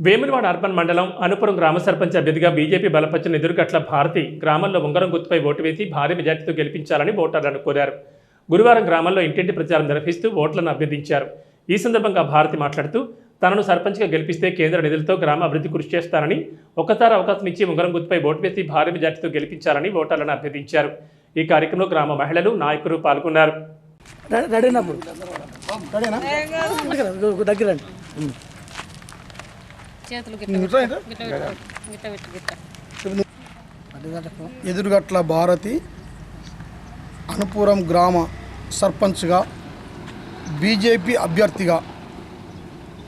Vemulawada urban మండలం అనుపురం గ్రామ సర్పంచ్ అభ్యర్థిగా బీజేపీ బలపరిచిన ఎదురుగట్ల భారతి గ్రామంలో ఉంగరం గుర్తుపై ఓటు వేసి భారీ మెజార్టీతో గెలిపించాలని ఓటర్లను కోరారు. గురువారం గ్రామంలో ఇంటింటి ప్రచారం నిర్వహిస్తూ ఓట్లను అభ్యర్థించారు. ఈ సందర్భంగా భారతి మాట్లాడుతూ తనను సర్పంచ్గా గెలిపిస్తే కేంద్ర నిధులతో గ్రామ అభివృద్ధి కృషి చేస్తానని ఒకసారి అవకాశం ఇచ్చి ఉంగరం గుర్తుపై ఓటు వేసి భారీ మెజార్టీతో గెలిపించాలని ఓటర్లను అభ్యర్థించారు. ఈ కార్యక్రమంలో గ్రామ మహిళలు నాయకులు పాల్గొన్నారు. రె- ఎదురుగట్ల భారతి అనుపురం గ్రామ సర్పంచ్గా బీజేపీ అభ్యర్థిగా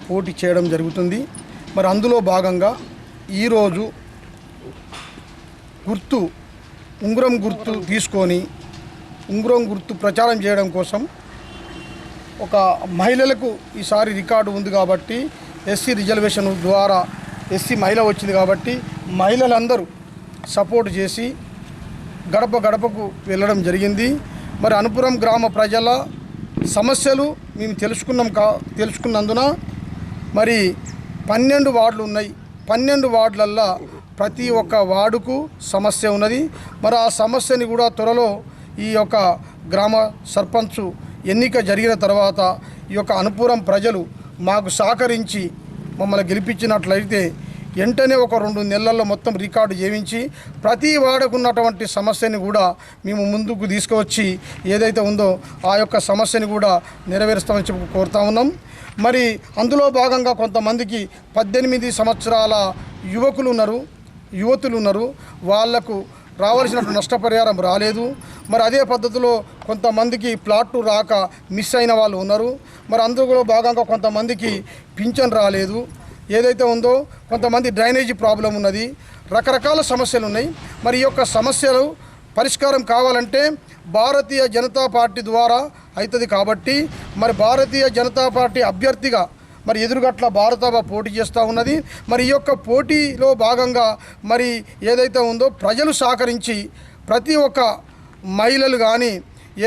పోటీ చేయడం జరుగుతుంది. మరి అందులో భాగంగా ఈరోజు గుర్తు ఉంగరం గుర్తు తీసుకొని ఉంగరం గుర్తు ప్రచారం చేయడం కోసం ఒక మహిళలకు ఈసారి రికార్డు ఉంది కాబట్టి ఎస్సీ రిజర్వేషన్ ద్వారా ఎస్సీ మహిళ వచ్చింది కాబట్టి మహిళలందరూ సపోర్ట్ చేసి గడప గడపకు వెళ్ళడం జరిగింది. మరి అనుపురం గ్రామ ప్రజల సమస్యలు మేము తెలుసుకున్నాం కా తెలుసుకున్నందున మరి పన్నెండు వార్డులు ఉన్నాయి. పన్నెండు వార్డులల్లా ప్రతి ఒక్క వార్డుకు సమస్య ఉన్నది. మరి ఆ సమస్యని కూడా త్వరలో ఈ యొక్క గ్రామ సర్పంచ్ ఎన్నిక జరిగిన తర్వాత ఈ యొక్క అనుపురం ప్రజలు మాకు సహకరించి మమ్మల్ని గెలిపించినట్లయితే వెంటనే ఒక రెండు నెలల్లో మొత్తం రికార్డు చేయించి ప్రతి వాడకున్నటువంటి సమస్యని కూడా మేము ముందుకు తీసుకువచ్చి ఏదైతే ఉందో ఆ యొక్క సమస్యని కూడా నెరవేరుస్తామని చెప్పి కోరుతా ఉన్నాం. మరి అందులో భాగంగా కొంతమందికి పద్దెనిమిది సంవత్సరాల యువకులు ఉన్నారు యువతులు ఉన్నారు. వాళ్ళకు రావాల్సినటువంటి నష్టపరిహారం రాలేదు. మరి అదే పద్ధతిలో కొంతమందికి ప్లాట్లు రాక మిస్ అయిన వాళ్ళు ఉన్నారు. మరి అందులో భాగంగా కొంతమందికి పింఛన్ రాలేదు. ఏదైతే ఉందో కొంతమంది డ్రైనేజీ ప్రాబ్లం ఉన్నది. రకరకాల సమస్యలు ఉన్నాయి. మరి ఈ యొక్క సమస్యలు పరిష్కారం కావాలంటే భారతీయ జనతా పార్టీ ద్వారా అవుతుంది కాబట్టి మరి భారతీయ జనతా పార్టీ అభ్యర్థిగా మరి ఎదురుగట్ల భారత పోటీ చేస్తూ ఉన్నది. మరి ఈ యొక్క పోటీలో భాగంగా మరి ఏదైతే ఉందో ప్రజలు సహకరించి ప్రతి ఒక్క మహిళలు కానీ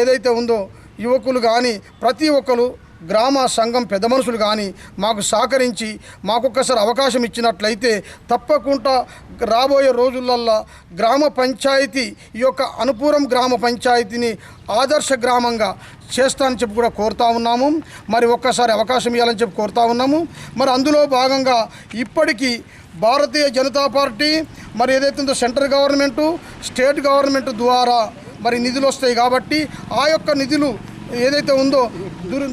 ఏదైతే ఉందో యువకులు కానీ ప్రతి ఒక్కరు గ్రామ సంఘం పెద్ద మనుషులు కానీ మాకు సహకరించి మాకొక్కసారి అవకాశం ఇచ్చినట్లయితే తప్పకుండా రాబోయే రోజులల్లో గ్రామ పంచాయతీ ఈ యొక్క అనుపూరం గ్రామ పంచాయతీని ఆదర్శ గ్రామంగా చేస్తానని చెప్పి కూడా కోరుతా ఉన్నాము. మరి ఒక్కసారి అవకాశం ఇవ్వాలని చెప్పి కోరుతా ఉన్నాము. మరి అందులో భాగంగా ఇప్పటికీ భారతీయ జనతా పార్టీ మరి ఏదైతే ఉందో సెంట్రల్ గవర్నమెంటు స్టేట్ గవర్నమెంట్ ద్వారా మరి నిధులు వస్తాయి కాబట్టి ఆ యొక్క నిధులు ఏదైతే ఉందో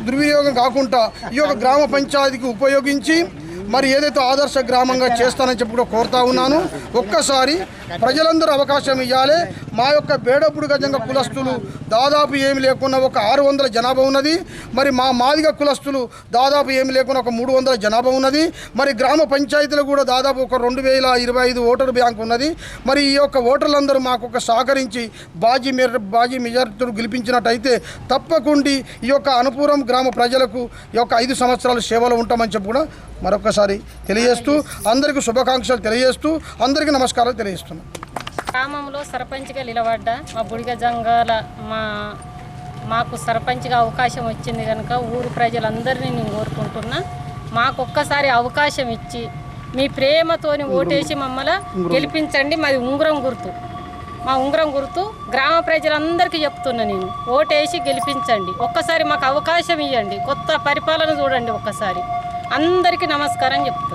దుర్వినియోగం కాకుండా ఈ యొక్క గ్రామ పంచాయతీకి ఉపయోగించి మరి ఏదైతే ఆదర్శ గ్రామంగా చేస్తానని చెప్పి కూడా కోరుతా ఉన్నాను. ఒక్కసారి ప్రజలందరూ అవకాశం ఇవ్వాలి మా యొక్క బేడపుడు గజంగ కులస్తులు దాదాపు ఏమి లేకుండా ఒక ఆరు వందల జనాభా ఉన్నది. మరి మా మాదిగ కులస్తులు దాదాపు ఏమి లేకుండా ఒక మూడు వందల జనాభా ఉన్నది. మరి గ్రామ పంచాయతీలు కూడా దాదాపు ఒక రెండు వేల ఇరవై ఐదు ఓటర్ బ్యాంక్ ఉన్నది. మరి ఈ యొక్క ఓటర్లందరూ మాకు ఒక సహకరించి బాజీ మెర బాజీ మెజార్టీలు గెలిపించినట్టయితే తప్పకుండా ఈ యొక్క అనుపురం గ్రామ ప్రజలకు ఈ యొక్క ఐదు సంవత్సరాలు సేవలు ఉంటామని చెప్పి కూడా మరొకసారి తెలియజేస్తూ అందరికీ శుభాకాంక్షలు తెలియజేస్తూ అందరికీ నమస్కారాలు తెలియజేస్తున్నాను గ్రామంలో సర్పంచ్గా నిలబడ్డా. మా బుడిగ జంగాల మా మాకు సర్పంచ్గా అవకాశం వచ్చింది కనుక ఊరు ప్రజలందరినీ నేను కోరుకుంటున్నా. మాకు ఒక్కసారి అవకాశం ఇచ్చి మీ ప్రేమతోని ఓటేసి మమ్మల్ని గెలిపించండి. మాది ఉంగరం గుర్తు. మా ఉంగరం గుర్తు. గ్రామ ప్రజలందరికీ చెప్తున్నా నేను. ఓటేసి గెలిపించండి. ఒక్కసారి మాకు అవకాశం ఇవ్వండి కొత్త పరిపాలన చూడండి ఒక్కసారి. అందరికీ నమస్కారం చెప్తున్నా.